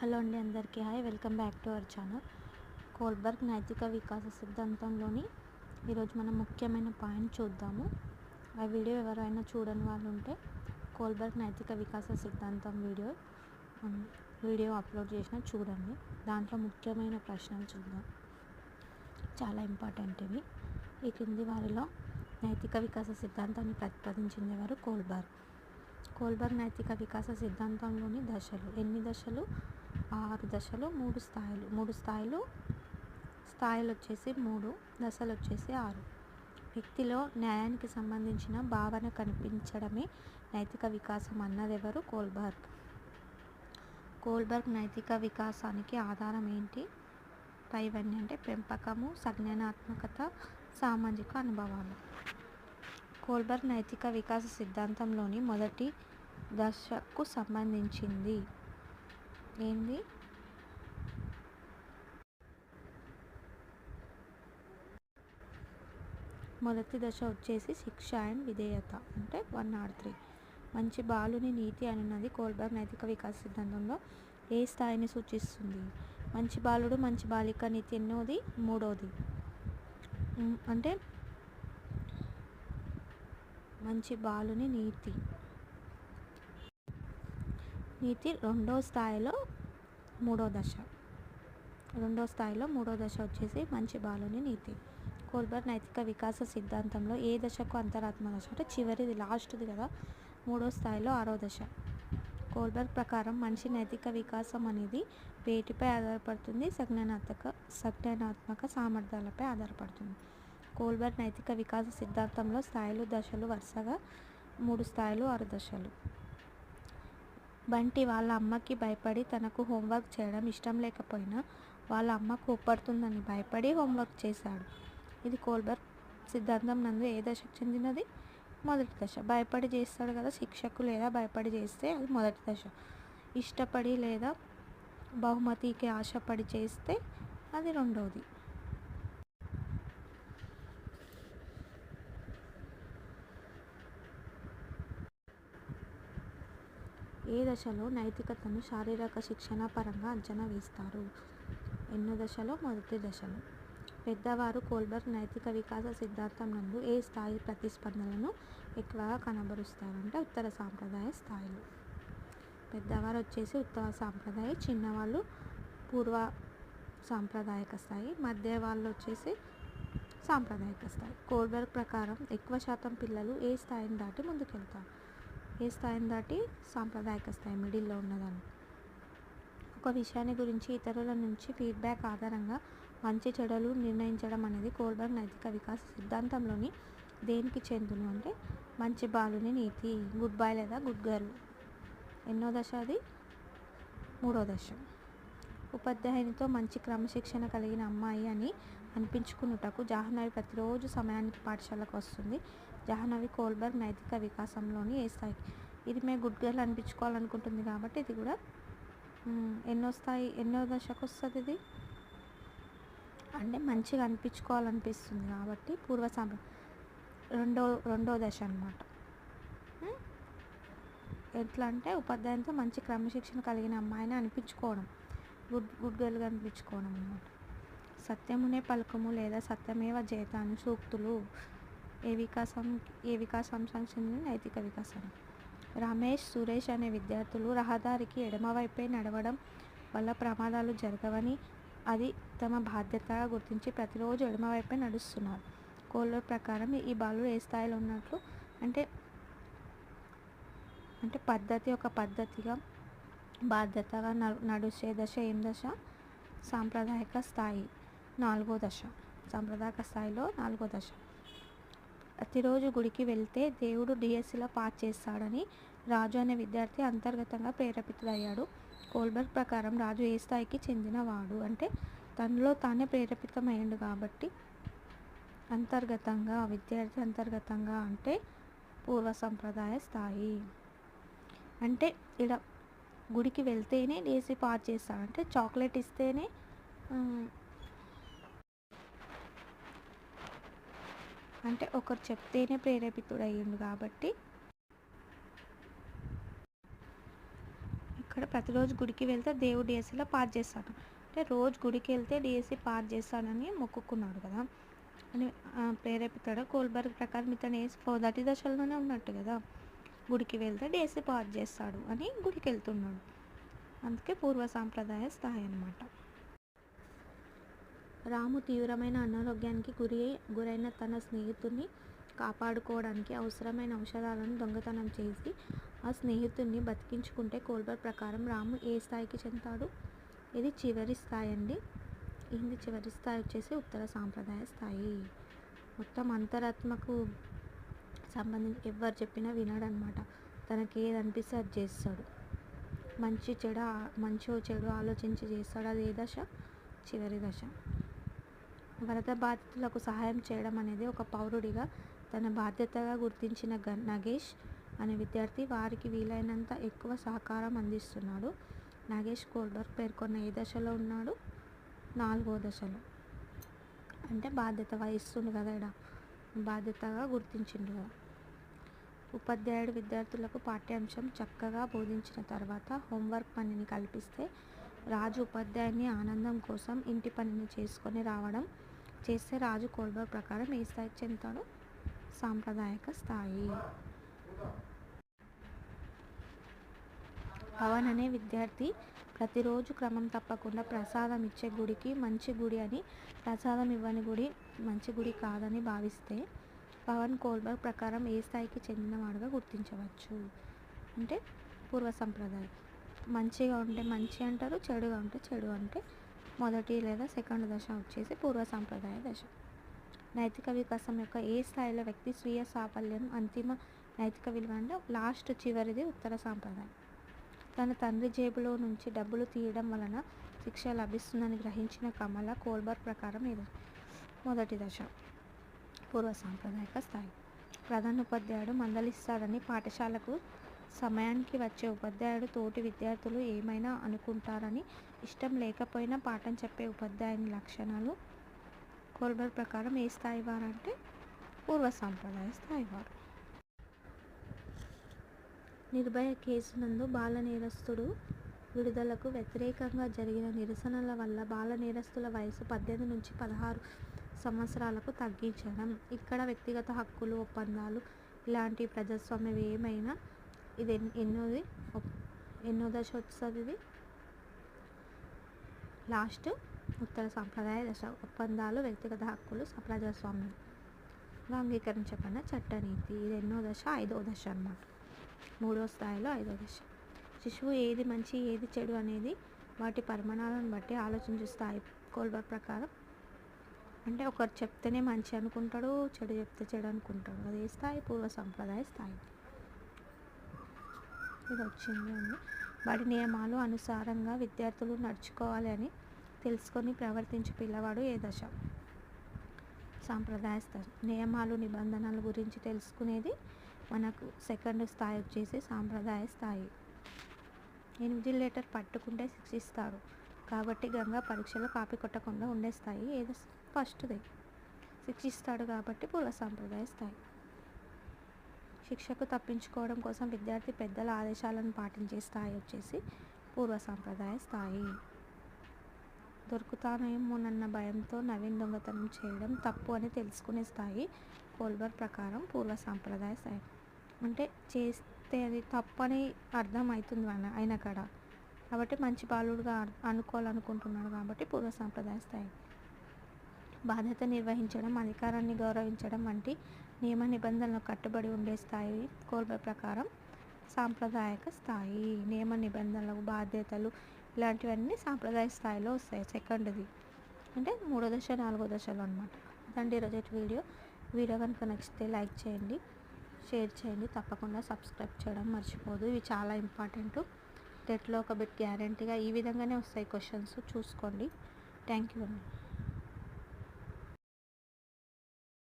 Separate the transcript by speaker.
Speaker 1: Hello అండి అందరికీ. Hi welcome back to our channel. Kohlberg నైతిక వికాస సిద్ధాంతంలోని ఈరోజు మనం ముఖ్యమైన పాయింట్ చూద్దాము. ఆ వీడియో ఎవరైనా చూడని వాళ్ళు ఉంటే కోల్బర్గ్ నైతిక వికాస సిద్ధాంతం వీడియో వీడియో అప్లోడ్ చేసిన చూడండి. దాంట్లో ముఖ్యమైన ప్రశ్నలు చూద్దాం. చాలా ఇంపార్టెంట్ ఇవి. ఈ కింది వారిలో నైతిక వికాస సిద్ధాంతాన్ని ప్రతిపాదించింది ఎవరు? కోల్బర్గ్. కోల్బర్గ్ నైతిక వికాస సిద్ధాంతంలోని దశలు. ఎన్ని దశలు? ఆరు దశలు మూడు స్థాయిలు. మూడు స్థాయిలు స్థాయిలు వచ్చేసి మూడు దశలు వచ్చేసి ఆరు. వ్యక్తిలో న్యాయానికి సంబంధించిన భావన కనిపించడమే నైతిక వికాసం అన్నదెవరు? కోల్బర్గ్. కోల్బర్గ్ నైతిక వికాసానికి ఆధారం ఏంటి? పైవన్నీ అంటే పెంపకము సజ్ఞానాత్మకత సామాజిక అనుభవాలు. కోల్బర్గ్ నైతిక వికాస సిద్ధాంతంలోని మొదటి దశకు సంబంధించింది. ఏంది? మొదటి దశ వచ్చేసి శిక్ష అండ్ విధేయత అంటే వన్ నాట్ త్రీ మంచి బాలుని నీతి అనున్నది కోల్బర్గ్ నైతిక వికాస సిద్ధాంతంలో ఏ స్థాయిని సూచిస్తుంది? మంచి బాలుడు మంచి బాలిక నీతి ఎన్నోది? మూడోది. అంటే మంచి బాలుని నీతి. నీతి రెండో స్థాయిలో మూడో దశ. రెండో స్థాయిలో మూడో దశ వచ్చేసి మంచి బాలుని నీతి. కోల్బర్ నైతిక వికాస సిద్ధాంతంలో ఏ దశకు అంతరాత్మ దశ? అంటే చివరిది లాస్ట్ది కదా మూడో స్థాయిలో ఆరో దశ. కోల్బర్గ్ ప్రకారం మనిషి నైతిక వికాసం అనేది వేటిపై ఆధారపడుతుంది? సజ్ఞానాత్మక సజ్ఞానాత్మక సామర్థ్యాలపై ఆధారపడుతుంది. కోల్బర్గ్ నైతిక వికాస సిద్ధాంతంలో స్థాయిలు దశలు వరుసగా మూడు స్థాయిలు ఆరు దశలు. బంటి వాళ్ళ అమ్మకి భయపడి తనకు హోంవర్క్ చేయడం ఇష్టం లేకపోయినా వాళ్ళ అమ్మ కోప్పడుతుందని భయపడి హోంవర్క్ చేశాడు. ఇది కోల్బర్గ్ సిద్ధాంతం నందు ఏ దశకు చెందినది? మొదటి దశ. భయపడి చేస్తాడు కదా శిక్షకు లేదా భయపడి చేస్తే అది మొదటి దశ. ఇష్టపడి లేదా బహుమతికి ఆశపడి చేస్తే అది రెండవది ఏ దశలో నైతికతను శారీరక శిక్షణ పరంగా అంచనా వేస్తారు? ఎన్నో దశలో? మొదటి దశలో. పెద్దవారు కోల్బర్గ్ నైతిక వికాస సిద్ధాంతం నందు ఏ స్థాయి ప్రతిస్పందనలను ఎక్కువగా కనబరుస్తారంటే ఉత్తర సాంప్రదాయ స్థాయిలు. పెద్దవారు వచ్చేసి ఉత్తర సాంప్రదాయ చిన్నవాళ్ళు పూర్వ సాంప్రదాయక స్థాయి మధ్య వాళ్ళు వచ్చేసి సాంప్రదాయక స్థాయి. కోల్బర్గ్ ప్రకారం ఎక్కువ శాతం పిల్లలు ఏ స్థాయిని దాటి ముందుకెళ్తారు? ఏ స్థాయిని దాటి సాంప్రదాయక స్థాయి మిడిల్లో ఉన్నదాన్ని. ఒక విషయాన్ని గురించి ఇతరుల నుంచి ఫీడ్బ్యాక్ ఆధారంగా మంచి చెడలు నిర్ణయించడం అనేది కోల్బర్గ్ నైతిక వికాస సిద్ధాంతంలోని దేనికి చెందును అంటే మంచి బాలుని నీతి గుడ్ బాయ్ లేదా గుడ్ గర్ల్. ఎన్నో దశ అది? మూడో దశ. ఉపాధ్యాయునితో మంచి క్రమశిక్షణ కలిగిన అమ్మాయి అని అనిపించుకున్నటకు జాహ్నవి ప్రతిరోజు సమయానికి పాఠశాలకు వస్తుంది. జాహ్నవి కోల్బర్గ్ నైతిక వికాసంలోని ఏ స్థాయికి ఇది మేము గుడ్ గర్ల్ అనిపించుకోవాలనుకుంటుంది కాబట్టి ఇది కూడా ఎన్నో స్థాయి ఎన్నో దశకు వస్తుంది ఇది. అంటే మంచిగా అనిపించుకోవాలనిపిస్తుంది కాబట్టి పూర్వ సాంప్ర రెండో రెండో దశ అనమాట ఎట్లా అంటే ఉపాధ్యాయునితో మంచి క్రమశిక్షణ కలిగిన అమ్మాయిని అనిపించుకోవడం. గుడ్ గుడ్ గర్ల్గా అనిపించుకోవడం అనమాట సత్యమునే పలుకము లేదా సత్యమేవ జేతాను సూక్తులు. ఏ వికాసం ఏ వికాసాంశానికి చెందిన నైతిక వికాసం. రమేష్ సురేష్ అనే విద్యార్థులు రహదారికి ఎడమవైపే నడవడం వల్ల ప్రమాదాలు జరగవని అది తమ బాధ్యతగా గుర్తించి ప్రతిరోజు ఎడమవైపే నడుస్తున్నారు. కోళ్ళ ప్రకారం ఈ బాలుడు ఏ స్థాయిలో ఉన్నట్లు? అంటే అంటే పద్ధతి ఒక పద్ధతిగా బాధ్యతగా నడు నడిచే దశ ఏం దశ? సాంప్రదాయక స్థాయి నాలుగో దశ. సాంప్రదాయక స్థాయిలో నాలుగో దశ. ప్రతిరోజు గుడికి వెళ్తే దేవుడు డిఎస్సిలో పాస్ చేస్తాడని రాజు అనే విద్యార్థి అంతర్గతంగా ప్రేరేపితుడయ్యాడు. కోల్బర్గ్ ప్రకారం రాజు ఏ స్థాయికి చెందినవాడు? అంటే తనలో తానే ప్రేరేపితమయ్యాడు కాబట్టి అంతర్గతంగా విద్యార్థి అంతర్గతంగా అంటే పూర్వ సంప్రదాయ స్థాయి. అంటే ఇలా గుడికి వెళ్తేనే డేసీ పాస్ చేస్తాడు. అంటే చాక్లెట్ ఇస్తేనే అంటే ఒకరు చెప్తేనే ప్రేరేపితుడు అయ్యిండు కాబట్టి. ఇక్కడ ప్రతిరోజు గుడికి వెళ్తే దేవుడు డిఎస్సీలో పాస్ చేస్తాను అంటే రోజు గుడికి వెళ్తే డిఎస్సీ పాస్ చేస్తాడని మొక్కుకున్నాడు కదా. అని ప్రేరేపితాడు కోల్బర్గ్ ప్రకారం ఇతను మొదటి దశలోనే ఉన్నట్టు కదా. గుడికి వెళ్తే డిఎస్సీ పాస్ చేస్తాడు అని గుడికి వెళ్తున్నాడు. అందుకే పూర్వ సాంప్రదాయ స్థాయి అనమాట రాము తీవ్రమైన అనారోగ్యానికి గురి గురైన తన స్నేహితుడిని కాపాడుకోవడానికి అవసరమైన ఔషధాలను దొంగతనం చేసి ఆ స్నేహితుడిని బతికించుకుంటే కోల్బర్ ప్రకారం రాము ఏ స్థాయికి చెందాడు ఇది చివరి స్థాయి అండి. ఇది చివరి స్థాయి వచ్చేసి ఉత్తర సాంప్రదాయ స్థాయి. మొత్తం అంతరాత్మకు సంబంధించి ఎవరు చెప్పినా వినడనమాట. తనకి ఏది అనిపిస్తే అది చేస్తాడు. మంచి చెడు మంచో చెడు ఆలోచించి చేస్తాడు. అది ఏ దశ? చివరి దశ. వరద బాధితులకు సహాయం చేయడం అనేది ఒక పౌరుడిగా తన బాధ్యతగా గుర్తించిన గ- నగేష్ అనే విద్యార్థి వారికి వీలైనంత ఎక్కువ సహకారం అందిస్తున్నాడు. నగేష్ కోల్డర్ పేర్కొన్న ఏ దశలో ఉన్నాడు? నాలుగో దశలో. అంటే బాధ్యత వహిస్తుండు కదా ఇక్కడ బాధ్యతగా గుర్తించిండు కదా. ఉపాధ్యాయుడు విద్యార్థులకు పాఠ్యాంశం చక్కగా బోధించిన తర్వాత హోంవర్క్ పనిని కల్పిస్తే రాజు ఉపాధ్యాయుని ఆనందం కోసం ఇంటి పనిని చేసుకొని రావడం చేస్తే రాజు కోల్బర్ ప్రకారం ఏ స్థాయికి చెందుతాడు సాంప్రదాయక స్థాయి. పవన్ అనే విద్యార్థి ప్రతిరోజు క్రమం తప్పకుండా ప్రసాదం ఇచ్చే గుడికి మంచి గుడి అని ప్రసాదం ఇవ్వని గుడి మంచి గుడి కాదని భావిస్తే పవన్ కోల్బర్గ్ ప్రకారం ఏ స్థాయికి చెందినవాడుగా గుర్తించవచ్చు? అంటే పూర్వ సంప్రదాయం. మంచిగా ఉంటే మంచి అంటారు చెడుగా ఉంటే చెడు అంటే మొదటి లేదా సెకండ్ దశ వచ్చేసి పూర్వ సాంప్రదాయ దశ. నైతిక వికాసం యొక్క ఏ స్థాయిలో వ్యక్తి స్వీయ సాఫల్యం అంతిమ నైతిక విలువ అంటే లాస్ట్ చివరిది ఉత్తర సాంప్రదాయం. తన తండ్రి జేబులో నుంచి డబ్బులు తీయడం వలన శిక్ష లభిస్తుందని గ్రహించిన కమల కోల్బర్ ప్రకారం ఇది మొదటి దశ. పూర్వ సాంప్రదాయక స్థాయి. ప్రధాన ఉపాధ్యాయుడు మందలిస్తాడని పాఠశాలకు సమయానికి వచ్చే ఉపాధ్యాయుడు తోటి విద్యార్థులు ఏమైనా అనుకుంటారని ఇష్టం లేకపోయినా పాఠం చెప్పే ఉపాధ్యాయుని లక్షణాలు కోల్బర్ ప్రకారం ఏ స్థాయి వారంటే పూర్వ సాంప్రదాయ స్థాయి వారు. నిర్భయ కేసు నందు బాల నేరస్తుడు విడుదలకు వ్యతిరేకంగా జరిగిన నిరసనల వల్ల బాల నేరస్తుల వయసు పద్దెనిమిది నుంచి పదహారు సంవత్సరాలకు తగ్గించడం ఇక్కడ వ్యక్తిగత హక్కులు ఒప్పందాలు ఇలాంటి ప్రజాస్వామ్యం ఏమైనా ఇది ఎన్నోది? ఒప్- ఎన్నో దశ వస్తుంది ఇది లాస్ట్ ఉత్తర సాంప్రదాయ దశ ఒప్పందాలు వ్యక్తిగత హక్కులు స- ప్రజాస్వామ్యం అంగీకరించబడిన చట్టనీతి ఇది ఎన్నో దశ ఐదో దశ అన్నమాట. మూడో స్థాయిలో ఐదో దశ. శిశువు ఏది మంచి ఏది చెడు అనేది వాటి పరిమాణాలను బట్టి ఆలోచించే స్థాయి కోల్బర్ ప్రకారం. అంటే ఒకరు చెప్తేనే మంచి అనుకుంటాడు చెడు చెప్తే చెడు అనుకుంటాడు. అదే స్థాయి పూర్వ సంప్రదాయ స్థాయి. ఇది వచ్చింది అని. వాటి నియమాలు అనుసారంగా విద్యార్థులు నడుచుకోవాలి అని తెలుసుకొని ప్రవర్తించి పిల్లవాడు ఏ దశ? సాంప్రదాయ స్థాయి నియమాలు నిబంధనల గురించి తెలుసుకునేది మనకు సెకండ్ స్థాయి వచ్చేసి సాంప్రదాయ స్థాయి. ఎనిమిది లీటర్ పట్టుకుంటే శిక్షిస్తారు. కాబట్టి గంగా పరీక్షలో కాపీ కొట్టకుండా ఉండే స్థాయి ఏదో ఫస్ట్ది. శిక్షిస్తాడు కాబట్టి పూర్వ సాంప్రదాయ స్థాయి. శిక్షకు తప్పించుకోవడం కోసం విద్యార్థి పెద్దల ఆదేశాలను పాటించే స్థాయి వచ్చేసి పూర్వ సాంప్రదాయ స్థాయి. దొరుకుతానేమోనన్న భయంతో నవీన్ దొంగతనం చేయడం తప్పు అని తెలుసుకునే స్థాయి కోల్బర్ ప్రకారం పూర్వ సాంప్రదాయ స్థాయి. అంటే చేస్తే అది తప్పు అని అర్థం అవుతుంది ఆయన ఆయన కాడ కాబట్టి మంచి బాలుడుగా అనుకోవాలనుకుంటున్నాడు కాబట్టి పూర్వ సాంప్రదాయ స్థాయి. బాధ్యత నిర్వహించడం అధికారాన్ని గౌరవించడం వంటి నియమ నిబంధనలకు కట్టుబడి ఉండే స్థాయి కోల్బర్ ప్రకారం సాంప్రదాయక స్థాయి. నియమ నిబంధనలకు బాధ్యతలు ఇలాంటివన్నీ సాంప్రదాయ స్థాయిలో వస్తాయి. సెకండ్ది అంటే మూడో దశ నాలుగో దశలో అనమాట అదండి ఈరోజు వీడియో. వీడియో కనుక నచ్చితే లైక్ చేయండి షేర్ చేయండి. తప్పకుండా సబ్స్క్రైబ్ చేయడం మర్చిపోదు. ఇవి చాలా ఇంపార్టెంట్. టెట్లో ఒక బిట్ గ్యారంటీగా ఈ విధంగానే వస్తాయి క్వశ్చన్స్. చూసుకోండి. థ్యాంక్ యూ అండి.